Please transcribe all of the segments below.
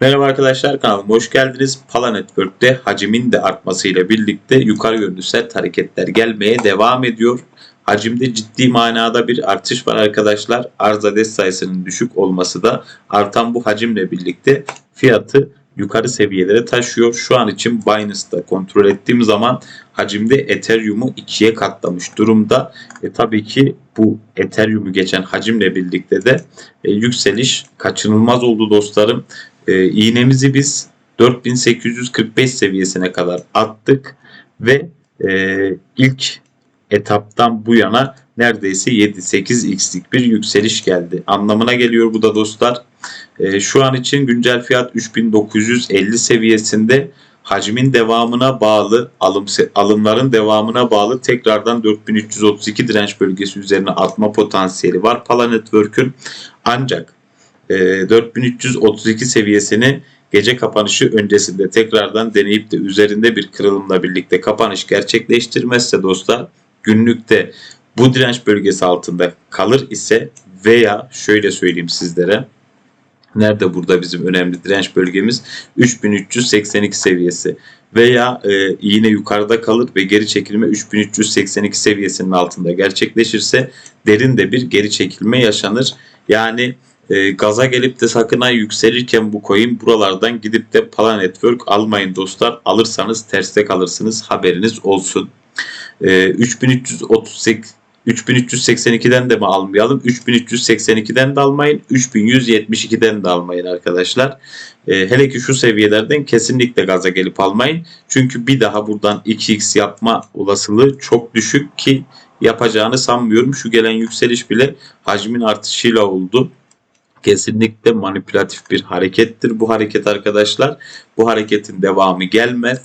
Merhaba arkadaşlar kanalıma hoş geldiniz. Pala Network'te hacmin de artmasıyla birlikte yukarı yönlü sert hareketler gelmeye devam ediyor. Hacimde ciddi manada bir artış var arkadaşlar. Arz adet sayısının düşük olması da artan bu hacimle birlikte fiyatı yukarı seviyelere taşıyor. Şu an için Binance'da kontrol ettiğim zaman hacimde Ethereum'u ikiye katlamış durumda. E, tabii ki bu Ethereum'u geçen hacimle birlikte de e, yükseliş kaçınılmaz oldu dostlarım. E, iğnemizi biz 4845 seviyesine kadar attık ve e, ilk etaptan bu yana neredeyse 7-8x'lik bir yükseliş geldi. Anlamına geliyor bu da dostlar. E, şu an için güncel fiyat 3950 seviyesinde hacmin devamına bağlı, alım alımların devamına bağlı tekrardan 4332 direnç bölgesi üzerine atma potansiyeli var Pala Network'ün. Ancak e, 4332 seviyesini gece kapanışı öncesinde tekrardan deneyip de üzerinde bir kırılımla birlikte kapanış gerçekleştirmezse dostlar günlükte bu direnç bölgesi altında kalır ise veya şöyle söyleyeyim sizlere Nerede burada bizim önemli direnç bölgemiz? 3382 seviyesi. Veya e, yine yukarıda kalır ve geri çekilme 3382 seviyesinin altında gerçekleşirse derin de bir geri çekilme yaşanır. Yani e, gaza gelip de sakın ha yükselirken bu coin buralardan gidip de Pala Network almayın dostlar. Alırsanız terste kalırsınız haberiniz olsun. E, 3338 3382'den de mi almayalım? 3382'den de almayın. 3172'den de almayın arkadaşlar. Ee, hele ki şu seviyelerden kesinlikle gaza gelip almayın. Çünkü bir daha buradan 2x yapma olasılığı çok düşük ki yapacağını sanmıyorum. Şu gelen yükseliş bile hacmin artışıyla oldu. Kesinlikle manipülatif bir harekettir bu hareket arkadaşlar. Bu hareketin devamı gelmez.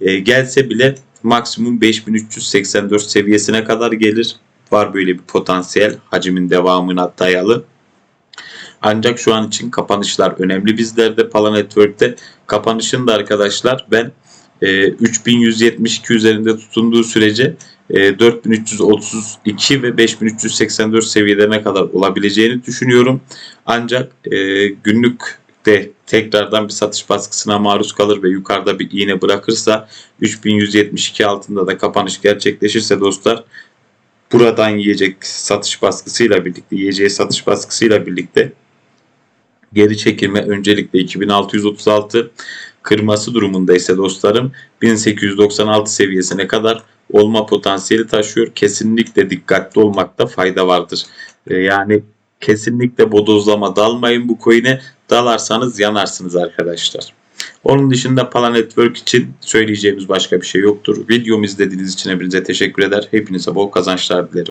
Ee, gelse bile maksimum 5384 seviyesine kadar gelir var böyle bir potansiyel hacimin devamına dayalı. Ancak şu an için kapanışlar önemli bizlerde Pala Network'te. Kapanışın da arkadaşlar ben e, 3172 üzerinde tutunduğu sürece e, 4332 ve 5384 seviyelerine kadar olabileceğini düşünüyorum. Ancak e, günlük de tekrardan bir satış baskısına maruz kalır ve yukarıda bir iğne bırakırsa 3172 altında da kapanış gerçekleşirse dostlar buradan yiyecek satış baskısıyla birlikte, yiyeceği satış baskısıyla birlikte geri çekilme öncelikle 2636 kırması durumunda ise dostlarım 1896 seviyesine kadar olma potansiyeli taşıyor. Kesinlikle dikkatli olmakta fayda vardır. Ee, yani kesinlikle bodozlama dalmayın bu coin'e. Dalarsanız yanarsınız arkadaşlar. Onun dışında Pala Network için söyleyeceğimiz başka bir şey yoktur. Videomu izlediğiniz için hepinize teşekkür eder. Hepinize bol kazançlar dilerim.